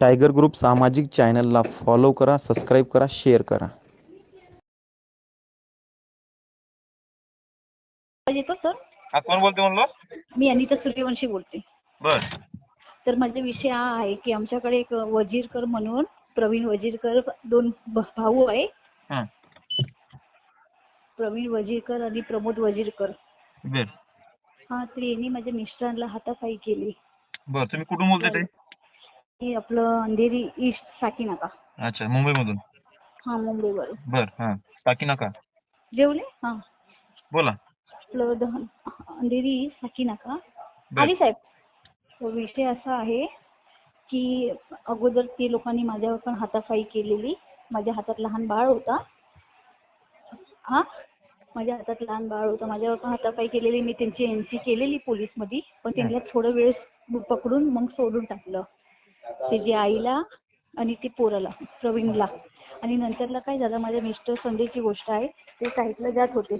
Tiger group सामाजिक चॅनलला follow करा सबस्क्राईब करा शेअर करा. आवाज येतो सर? हा कोण बोलते म्हणलो? मी अनिता सूर्यवंशी बोलते. बर. तर माझा विषय हा आहे की आमच्याकडे एक वजीरकर म्हणून प्रवीण वजीरकर दोन भ- भाऊ आहे. हं. प्रवीण वजीरकर आणि प्रमोद वजीरकर. बर. हा तर यांनी माझ्या मिस्टरांना हातापायी केली. बर तुम्ही कुठून बोलताय ते हे आपलं अंधेरी ईस्ट साकीनाका. अच्छा मुंबईमधून? हा मुंबईवरून. बर हां. टाकी नका जेवले? हा. बोला. आपलं दहन अंधेरी साकीनाका. बर. आली साहेब. तर विषय असा आहे की अगोदर ते लोकांनी माझ्यावर पण हातापायी केलेली. माझ्या हातात लहान बाळ होता. हा? माझ्या हातात लहान बाळ होतं. माझ्यावर पण हातापायी केलेली. मी त्यांची एन सी केलेली पोलीसमध्ये पण त्यांना थोडं वेळ पकडून मग सोडून टाकलं. त्याची आईला आणि ते पोराला प्रवीणला. आणि नंतरला काय झालं माझ्या मिस्टर संडेची गोष्ट आहे ते साईडला जात होते.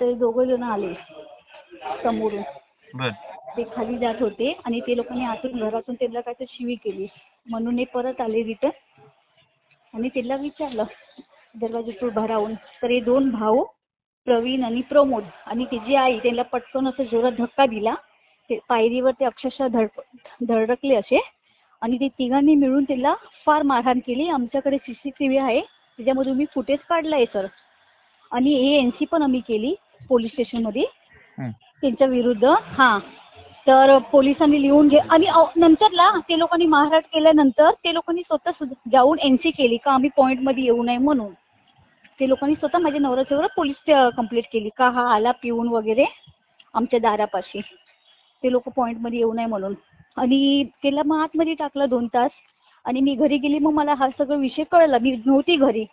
ते दोघं जण आले समोरून. ते खाली जात होते आणि ते लोकांनी आतून घरातून त्यांना काहीतरी शिवी केली. म्हणून हे परत आले रिटर्न. आणि त्यांना विचारलं दरवाजा उभा राहून. तर हे दोन भाऊ प्रवीण आणि प्रमोद. आणि तिची आई त्यांना पटकन असं जोरात धक्का दिला. ते पायरीवर ते अक्षरशः धड धडकले असे. आणि ते तिघांनी मिळून त्याला फार मारहाण केली. आमच्याकडे सी सी टी व्ही आहे. त्याच्यामध्ये मी फुटेज काढला आहे सर. आणि हे एन सी पण आम्ही केली पोलीस स्टेशनमध्ये. हं. त्यांच्या विरुद्ध हां. तर पोलिसांनी लिहून घे आणि अहो, नंतरला ते लोकांनी मारहाण केल्यानंतर ते लोकांनी स्वतः सुद्धा जाऊन एन सी केली का आम्ही पॉईंटमध्ये येऊ नये म्हणून. ते लोकांनी स्वतः माझ्या नवऱ्याच्यावर पोलीस कंप्लेंट केली. का हा आला पिऊन वगैरे आमच्या दारापाशी. ते लोक पॉईंटमध्ये येऊ नये म्हणून. आणि त्याला मग आतमध्ये टाकलं दोन तास. आणि मी घरी गेली मग मला हा सगळं विषय कळला. मी नव्हती घरी.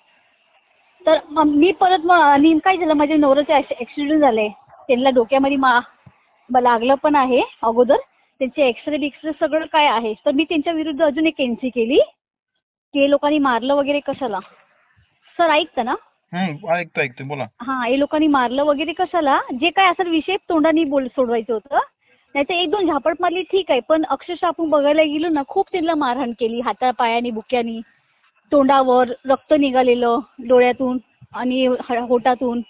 तर मग मी परत मग आणि काय झालं माझ्या नवऱ्याचं ॲक्सिडेंट झालं आहे त्यांना डोक्यामध्ये मा लागलं पण आहे अगोदर. त्यांचे एक्सरे बिक्सरे सगळं काय आहे. तर मी त्यांच्या विरुद्ध अजून एक एन सी केली. ते लोकांनी मारलं वगैरे कशाला? सर ऐकता ना? हं, ऐकतो ऐकतो. बोला. हां हे लोकांनी मारलं वगैरे कशाला? जे काय असेल विषय तोंडाने बोल सोडवायचं होतं. नाही तर एक दोन झापड मारली ठीक आहे. पण अक्षरशः आपण बघायला गेलो ना खूप त्यांना मारहाण केली. हाता पायानी बुक्यानी तोंडावर रक्त निघालेलं डोळ्यातून आणि ह- होटातून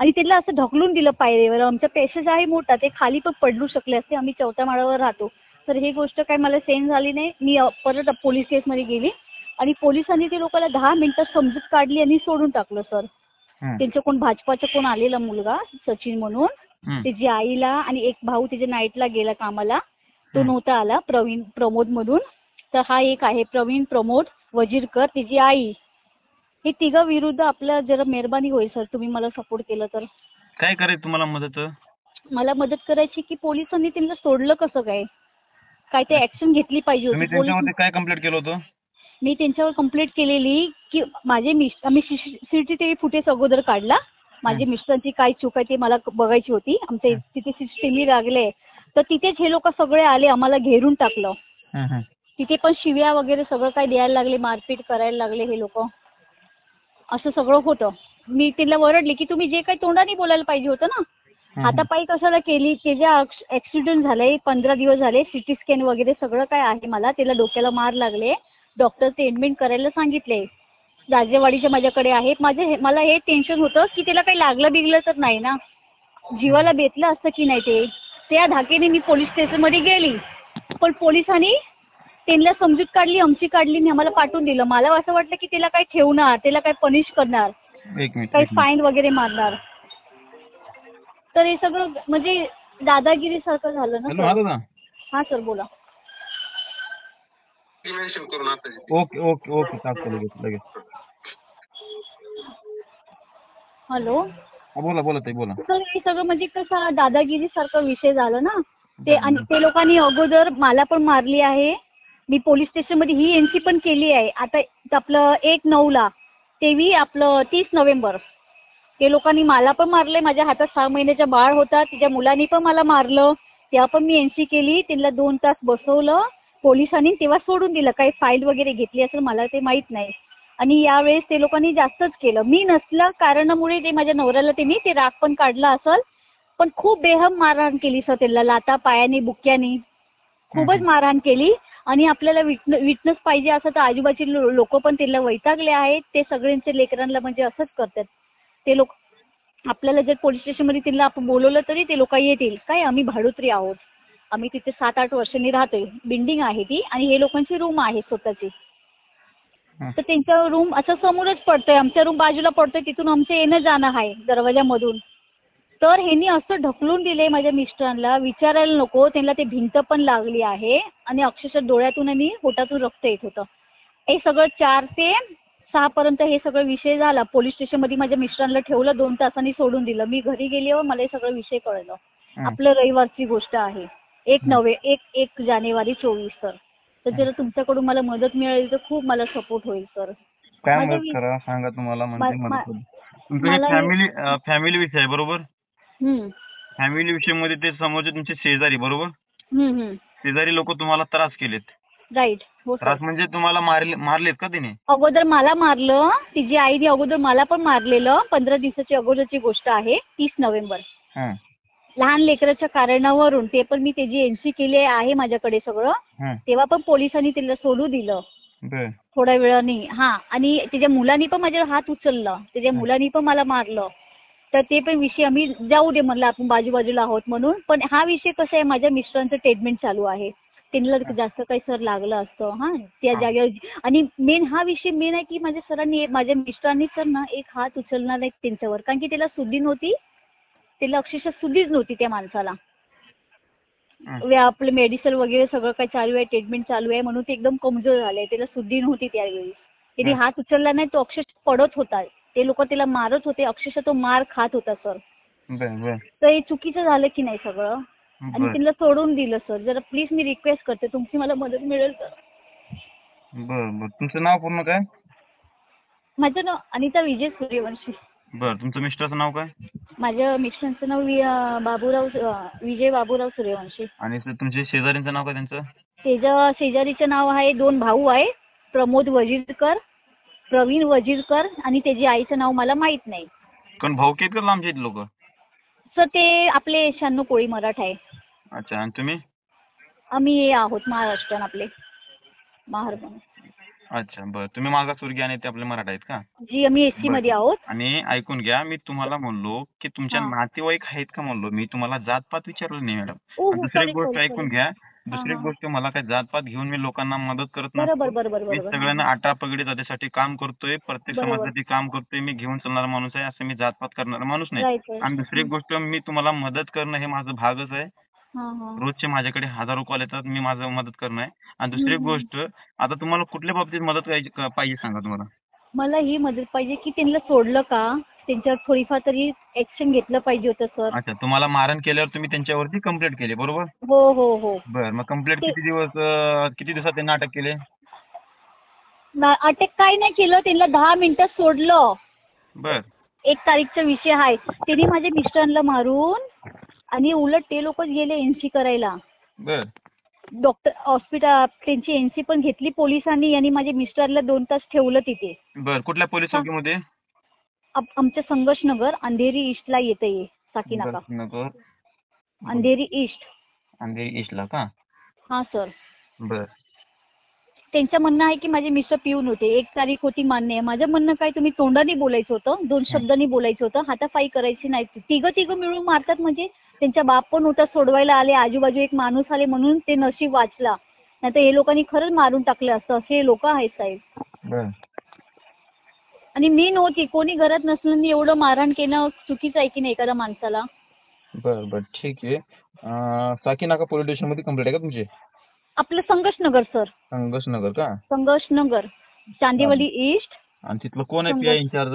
आणि त्यांना असं ढकलून दिलं पायरीवर. आमचा पेशेज आहे मोठा ते खाली पण पडलू शकले असते. आम्ही चौथ्या माळावर राहतो. तर ही गोष्ट काय मला सेन झाली नाही. मी परत पोलीस केसमध्ये गेली. आणि पोलिसांनी ते लोकांना दहा मिनिटं समजूत काढली आणि सोडून टाकलं सर. त्यांचं कोण भाजपाचा कोण आलेला मुलगा सचिन म्हणून. त्याची आईला आणि एक भाऊ त्याच्या नाईटला गेला कामाला तो. नव्हता आला प्रवीण प्रमोद मधून तर हा एक आहे प्रवीण प्रमोद वजीरकर त्याची आई हे तिघं विरुद्ध आपलं जरा मेहरबानी होईल सर. तुम्ही मला सपोर्ट केलं तर. काय करायचं तुम्हाला मदत? मला मदत करायची की पोलिसांनी त्यांना सोडलं कसं काय? काय ते ऍक्शन घेतली पाहिजे तुम्ही होती पोलीस त्यांच्यामध्ये काय कंप्लीट केलं होतं? मी त्यांच्यावर कंप्लेंट केलेली की माझे मिस आम्ही सी टी व्ही फुटेज अगोदर काढला. माझे. मिस्टरांची काय चूक आहे ती मला बघायची होती. आमच्या. तिथे सी टी व्ही लागले. तर तिथेच हे लोक सगळे आले आम्हाला घेरून टाकलं. तिथे पण शिव्या वगैरे सगळं काय द्यायला लागले मारपीट करायला लागले हे लोक. असं सगळं होतं. मी तिला वरडली की तुम्ही जे काही तोंडाने बोलायला पाहिजे होतं ना. हातापायी कशाला केली? त्याच्या ॲक्सिडेंट झाले पंधरा दिवस झाले सी टी स्कॅन वगैरे सगळं काय आहे मला? त्याला डोक्याला मार लागले. डॉक्टर ट्रीटमेंट करायला सांगितले. राजेवाडीच्या माझ्याकडे आहे माझे हे- मला हे टेन्शन होतं की त्याला काही लागलं बिगलं तर नाही ना? जीवाला बेतलं असतं की नाही ते? त्या धाकेने मी पोलीस स्टेशनमध्ये गेली. पण पोलिसांनी त्यांना समजूत काढली आमची काढली आणि आम्हाला पाठवून दिलं. मला असं वाटलं की त्याला काय ठेवणार त्याला काय पनिश करणार. एक मिनिट काही एक मिनिट. फाईन वगैरे मारणार. तर हे सगळं म्हणजे दादागिरीसारखं झालं हॅलो हा ना दादा हां सर बोला. Okay okay okay. टाकतो लगेच लगेच. हॅलो हा बोला बोला ताई बोला. तर हे सगळं म्हणजे कसं दादागिरीसारखा विषय झाला ना? ते आणि ते लोकांनी अगोदर मला पण मारली आहे. मी पोलीस स्टेशनमध्ये ही एन सी पण केली आहे. आता आपलं एक नऊला तेवी आपलं तीस नोव्हेंबर. ते लोकांनी मला पण मारले माझ्या हातात सहा महिन्याचा बाळ होता. तिच्या मुलांनी पण मला मारलं. तेव्हा पण मी सी केली. त्यांना दोन तास बसवलं. पोलिसांनी तेव्हा सोडून दिलं. काही फाईल वगैरे घेतली असेल मला ते माहीत नाही. आणि यावेळेस ते लोकांनी जास्तच केलं. मी नसल्या कारणामुळे ते माझ्या नवऱ्याला त्यांनी ते राग पण काढला असेल. पण खूप बेहम मारहाण केली सर त्याला लाता पायाने बुक्याने. खूपच मारहाण केली. आणि आपल्याला विटन विटनेस पाहिजे असं तर आजूबाजूचे लोक पण त्याला वैतागले आहेत. ते सगळ्यांच्या लेकरांना म्हणजे असंच करतात. ते लोक आपल्याला जर पोलीस स्टेशनमध्ये त्यांना आपण बोलवलं तरी ते लोक येतील. काय आम्ही भाडोत्री आहोत. आम्ही तिथे सात आठ वर्षांनी राहतोय. बिल्डिंग आहे ती. आणि हे लोकांची रूम आहे स्वतःची. तर त्यांचा रूम असं समोरच पडतोय. आमच्या रूम बाजूला पडतोय. तिथून आमचं येणं जाणं आहे दरवाजामधून. तर ह्यांनी असं ढकलून दिले माझ्या मिस्टरांना. विचारायला नको. त्यांना ते भिंत पण लागली आहे. आणि अक्षरशः डोळ्यातून आणि पोटातून रक्त येत होतं. हे सगळं चार ते सहापर्यंत हे सगळं विषय झाला. पोलीस स्टेशनमध्ये माझ्या मिस्टरांना ठेवलं. दोन तासांनी सोडून दिलं. मी घरी गेली व मला हे सगळं विषय कळलं. आपलं रविवारची गोष्ट आहे. एक नवे एक एक जानेवारी चोवीस सर. तर जर तुमच्याकडून मला मदत मिळाली तर खूप मला सपोर्ट होईल सर काय मदत करा सांगा तुम्हाला म्हणजे मा- मदत. तुमचं मला- फॅमिली फॅमिली विषय आहे बरोबर? हम्म. फॅमिली विषयमध्ये ते समोरचे तुमचे शेजारी बरोबर? हम्म, हम्म. शेजारी लोक तुम्हाला त्रास केलेत. राईट हो सर त्रास म्हणजे तुम्हाला मारले मारलेत का तिने? अगोदर मला मारलं तिची आईने अगोदर मला पण मारलेलं. पंधरा दिवसाची अगोदरची गोष्ट आहे तीस नोव्हेंबर. हं, लहान लेकराच्या कारणावरून ते पण मी त्याची एनसी केली आहे माझ्याकडे सगळं. तेव्हा पण पोलिसांनी तिला सोडू दिलं. थोड्या वेळाने. हा. आणि त्याच्या मुलांनी पण माझ्यावर हात उचलला. त्याच्या मुलांनी पण मला मारलं. तर ते पण विषय आम्ही जाऊ दे म्हणलं आपण बाजूबाजूला आहोत म्हणून. पण हा विषय कसा आहे माझ्या मिस्टरांचं ट्रीटमेंट चालू आहे. त्यांना जास्त काही सर लागलं असतं. हा. त्या. जागेवर आणि मेन हा विषय मेन आहे की माझ्या सरांनी माझ्या मिस्टरांनी सर ना एक हात उचलणार नाही त्यांच्यावर. कारण की त्याला सुद्धी नव्हती त्याला अक्षरशः सुद्धीच नव्हती त्या माणसाला. वे- आपलं मेडिसिन वगैरे सगळं काही चालू आहे ट्रीटमेंट चालू आहे म्हणून ते एकदम कमजोर झाले. त्याला सुद्धी नव्हती त्यावेळी त्याने. हात उचलला नाही तो अक्षरशः पडत होता. ते लोक त्याला मारत होते अक्षरशः तो मार खात होता सर. तर हे चुकीचं झालं की नाही सगळं? आणि त्यांना सोडून दिलं सर. जरा प्लीज मी रिक्वेस्ट करते तुमची मला मदत मिळेल बर. तुमचं नाव पूर्ण काय? माझं नाव अनिता विजय सूर्यवंशी. बर तुमचं मिस्टरचं नाव काय? माझ्या मिस्टरांचं नाव वि बाबूराव विजय बाबूराव सूर्यवंशी. आणि सर तुमच्या शेजाऱ्यांचं नाव काय त्यांचं? त्याच्या शेजारीचं नाव आहे दोन भाऊ आहे प्रमोद वजीरकर प्रवीण वजीरकर आणि त्याची आईचं नाव मला माहीत नाही. कोण भाऊ आहेत का लांबचे लोक? सर ते आपले शहाण्णव कोळी मराठा आहे. अच्छा आणि तुम्ही? आम्ही आहोत महाराष्ट्रीयन आपले महार अच्छा बर. तुम्ही मागासवर्गीय आणि ते आपले मराठा आहेत का? जी आम्ही एसमध्ये आहोत. आणि ऐकून घ्या मी तुम्हाला म्हणलो की तुमच्या हा. नातेवाईक आहेत का म्हणलो? मी तुम्हाला जातपात विचारलं नाही मॅडम. ओ, हो, दुसरी sorry, एक गोष्ट sorry, ऐकून sorry. घ्या. दुसरी हा. गोष्ट मला काय जातपात घेऊन मी लोकांना मदत करत बरोबर नसतो बरोबर. मी बरोबर सगळ्यांना आटा पगडी जातीसाठी काम करतोय. प्रत्येक बरोबर. समाजासाठी काम करतोय. मी घेऊन चालणारा माणूस आहे. असं मी जातपात करणारा माणूस नाही. आणि दुसरी एक गोष्ट मी तुम्हाला मदत करणं हे माझं भागच आहे. रोजचे माझ्याकडे हजारो कॉल येतात मी माझं मदत करणं आहे. आणि दुसरी एक. गोष्ट आता तुम्हाला कुठल्या बाबतीत मदत पाहिजे क- पाहिजे सांगा तुम्हाला? मला ही मदत पाहिजे की त्यांना सोडलं का? त्यांच्यावर थोडीफार तरी ऍक्शन घेतलं पाहिजे होतं सर अच्छा तुम्हाला मारण केल्यावर तुम्ही त्यांच्यावरती कंप्लेंट केली बरोबर? हो हो हो. बर मग कंप्लेंट किती दिवस अं, किती दिवसात त्यांनी अटक केले? ना- अटक काय नाही केलं त्यांना दहा मिनिटं सोडलं. बर. एक तारीखचा विषय आहे. त्यांनी माझ्या मिस्टरांना मारून आणि उलट ते लोकच गेले एनसी करायला. बर. डॉक्टर हॉस्पिटल त्यांची एनसी पण घेतली पोलिसांनी आणि माझ्या मिस्टरला दोन तास ठेवलं तिथे. बर कुठल्या पोलीस हा. चौकीमध्ये? आम- आमचं संघर्ष नगर अंधेरी ईस्टला येतं ये साकी नाका. नगर अंधेरी ईस्ट अंधेरी ईस्टला का? हां सर बर. त्यांचं म्हणणं आहे की माझे मिस्टर पिऊन होते. एक तारीख होती मान्य. आहे माझं म्हणणं काय तुम्ही तोंडाने बोलायचं होतं दोन शब्दांनी बोलायचं होतं हातापायी करायची नाही. तिघं तिघं मिळून मारतात म्हणजे त्यांचा बाप पण होता सोडवायला आले आजूबाजू एक माणूस आले म्हणून ते नशीब वाचला. नाही तर हे लोकांनी खरंच मारून टाकलं असतं. असे लोक आहेत साहेब. आणि मी नव्हती कोणी घरात नसलं एवढं मारहाण केलं चुकीचं आहे की नाही एखाद्या माणसाला? बर बर. ठीक आहे. साकी नाका पोलीस स्टेशनमध्ये कंप्लेंट आहे का तुमची? आपलं संघर्ष नगर सर. संघर्ष नगर का? संघर्ष नगर चांदिवली ईस्ट. आणि तिथलं कोण आहे पी संघर्ष. इन्चार्ज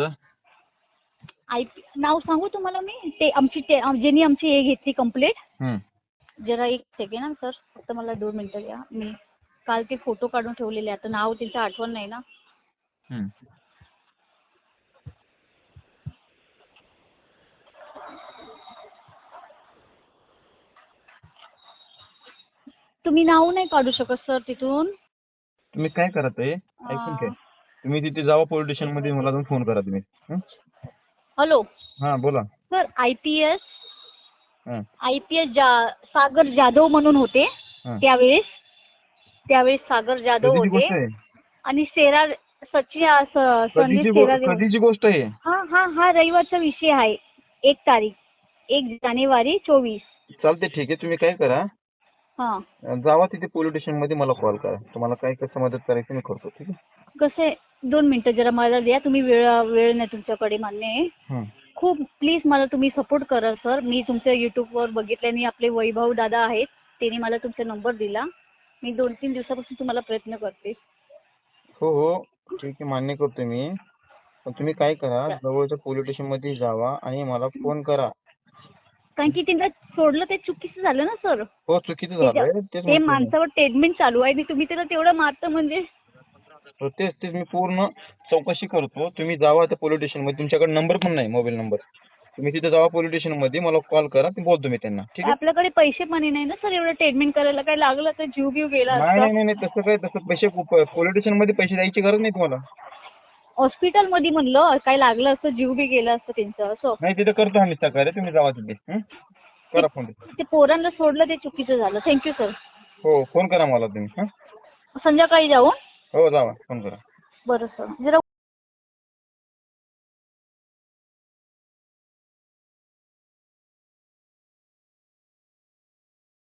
आय नाव सांगू तुम्हाला मी? ते आमची ते ज्यांनी आमची हे घेतली कंप्लेंट हम्म. जरा एक सेकंड ना सर. फक्त मला दोन मिनटं द्या. मी काल ते फोटो काढून ठेवलेले. आता नाव त्यांचं आठवण नाही ना. हम्म. तुम्ही नाव नाही काढू शकत सर तिथून. तुम्ही काय करत आहे ऐकून घ्या. तुम्ही तिथे जावा पोलीस स्टेशनमध्ये मला जाऊन फोन करा तुम्ही. हं? हॅलो हा बोला. सर आय पी एस हं, आय पी एस जा सागर जाधव म्हणून होते. हं. त्यावेळेस त्यावेळी सागर जाधव कधीची गोष्ट होते आहे? आणि शेरार सचिन अ, स- संदीप कधीची गो- शेरार कधीची गोष्ट आहे? हा हा हा रविवारचा विषय आहे. एक तारीख एक जानेवारी चोवीस. चालते ठीक आहे. तुम्ही काय करा? हा. जावा तिथे पोलीस स्टेशनमध्ये मला कॉल करा. तुम्हाला काय कसं मदत करायची मी करतो ठीक आहे? कसे? दोन मिनिटं जरा मला द्या. तुम्ही वेळ वेळ नाही तुमच्याकडे मान्य आहे. हं. खूप प्लीज मला तुम्ही सपोर्ट करा सर मी तुमच्या युट्यूबवर बघितल्याने आपले वैभव दादा आहेत. त्यांनी मला तुमचा नंबर दिला. मी दोन तीन दिवसापासून तुम्हाला प्रयत्न करते. हो हो. ठीक आहे. मान्य करतो मी. पण तुम्ही काय करा जवळच्या पोलीस स्टेशनमध्ये जावा आणि मला फोन करा. कारण की त्यांना सोडलं ते चुकीचं झालं ना सर? हो चुकीचं झालंय. तेच ते म्हणतोय मी. माणसावर ट्रीटमेंट चालू आहे. आणि तुम्ही त्याला तेवढं मारतं म्हणजे? हो, तेच तेच मी पूर्ण चौकशी करतो. तुम्ही जावा त्या पोलीस स्टेशनमध्ये. तुमच्याकडे नंबर पण नाही मोबाईल नंबर तुम्ही तिथे जावा पोलीस स्टेशनमध्ये. मला कॉल करा ते बोलतो मी त्यांना. ठीक आहे? आपल्याकडे पैसे पण नाही ना सर? एवढं ट्रीटमेंट करायला काय लागलं? तर जीव बिव गेला नाही असता. नाही नाही नाही, तसं काय तसं पैसे पोलीस स्टेशनमध्ये पैसे द्यायची गरज नाही तुम्हाला. हॉस्पिटलमध्ये म्हणलं काय लागलं असतं जीव बी गेला असतं त्यांचं असं. नाही तिथे करतो आम्ही सकाळी तुम्ही जावा तिथे. हं? करा फोन ते पोरांना सोडलं ते चुकीचं झालं. थँक्यू सर हो फोन करा मला तुम्ही हं? संध्याकाळी जाऊ हो? जावा फोन करा. बरं सर जरा